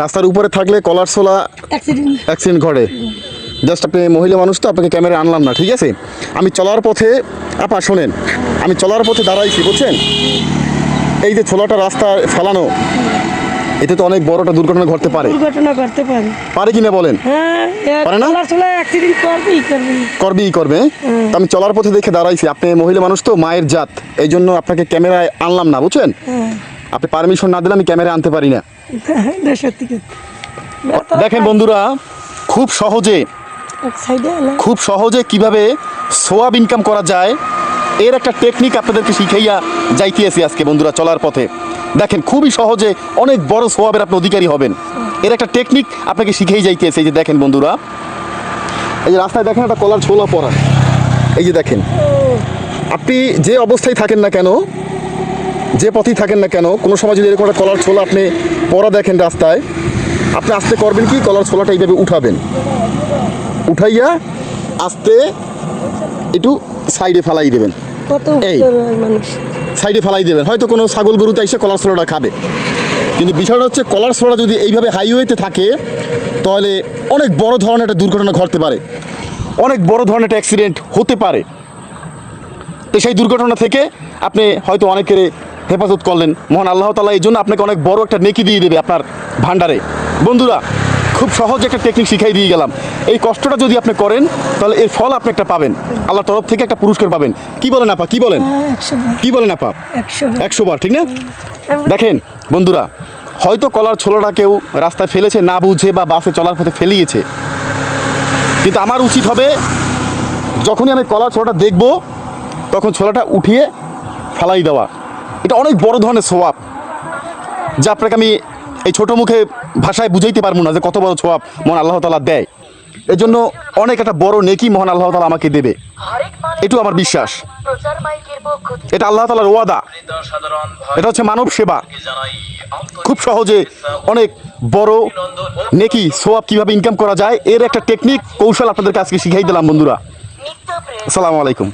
রাস্তার উপরে থাকলে কলার ছোলা অ্যাক্সিডেন্ট ঘটে। জাস্ট আপনি মহিলা মানুষ তো আপনাকে ক্যামেরা আনলাম না ঠিক আছে? আমি চলার পথে আপা শোনেন আমি চলার পথে দাঁড়াইছি বুঝছেন? এই যে ছোলাটা রাস্তা ফেলানো এতে তো অনেক বড় একটা দুর্ঘটনা ঘটতে পারে। দুর্ঘটনা করতে পারে। পারে কি না বলেন? হ্যাঁ পারে না? চলার চলে অ্যাক্সিডেন্ট করবেই করবে করবেই করবে। তো আমি চলার পথে দেখে দাঁড়াইছি আপনি মহিলা মানুষ তো মায়ের জাত এই জন্য আপনাকে ক্যামেরায় আনলাম না বুঝছেন? হ্যাঁ। আপনি পারমিশন না দিলে আমি ক্যামেরা আনতে পারি না। দেখেন বন্ধুরা খুব সহজে খুব সহজে কীভাবে সোয়াব ইনকাম করা যায় এর একটা টেকনিক আপনাদেরকে শিখাইয়া যাইতেছি আজকে বন্ধুরা চলার পথে। দেখেন খুবই সহজে অনেক বড় সোয়াবের আপনি অধিকারী হবেন। এর একটা টেকনিক আপনাকে শিখেই যাইতেছে এই যে দেখেন বন্ধুরা। এই যে রাস্তায় দেখেন একটা কলার ছোলা পরা এই যে দেখেন আপনি যে অবস্থায় থাকেন না কেন যে পথেই থাকেন না কেন কোনো সময় যদি এরকম একটা কলার ছোলা আপনি পরা দেখেন রাস্তায় আপনি আস্তে করবেন কি? কলার ছোলাটা এইভাবে উঠাবেন। উঠাইয়া আস্তে একটু সাইডে ফালাই দেবেন। এই। সাইডে ফালাই দেবেন। হয়তো কোনো ছাগল গরুতে এসে কলার ছোলাটা খাবে। কিন্তু বিষয়টা হচ্ছে কলার ছোলা যদি এইভাবে হাইওয়েতে থাকে তাহলে অনেক বড় ধরনের একটা দুর্ঘটনা ঘটতে পারে। অনেক বড় ধরনের একটা অ্যাক্সিডেন্ট হতে পারে। তো সেই দুর্ঘটনা থেকে আপনি হয়তো অনেকের হেফাজত করলেন। মহান আল্লাহ তালা এই জন্য আপনাকে অনেক বড় একটা নেকি দিয়ে দেবে আপনার ভান্ডারে বন্ধুরা খুব সহজ একটা টেকনিক শিখাই দিয়ে গেলাম। এই কষ্টটা যদি আপনি করেন তাহলে এর ফল আপনি একটা পাবেন। আল্লাহর তরফ থেকে একটা পুরস্কার পাবেন। কি বলেন আপা? কি বলেন? হ্যাঁ কি বলেন আপা? একশো বার। ঠিক না? দেখেন বন্ধুরা হয়তো কলার ছোলাটা কেউ রাস্তায় ফেলেছে না বুঝে বা বাসে চলার পথে ফেলিয়েছে। কিন্তু আমার উচিত হবে যখনই আমি কলার ছোলাটা দেখব তখন ছোলাটা উঠিয়ে ফেলাই দেওয়া। এটা অনেক বড় ধরনের সোয়াব যা আপনাকে আমি এই ছোট মুখে ভাষায় বুঝাইতে পারব না যে কত বড় সোয়াব মহান আল্লাহ তালা দেয়। এর জন্য অনেক একটা বড় নেকি মহান আল্লাহ তালা আমাকে দেবে। এটু আমার বিশ্বাস। এটা আল্লাহ তালার ওয়াদা। এটা হচ্ছে মানব সেবা। খুব সহজে অনেক বড় নেকি সোয়াব কীভাবে ইনকাম করা যায়, এর একটা টেকনিক কৌশল আপনাদেরকে আজকে শিখাই দিলাম বন্ধুরা। আসসালামু আলাইকুম।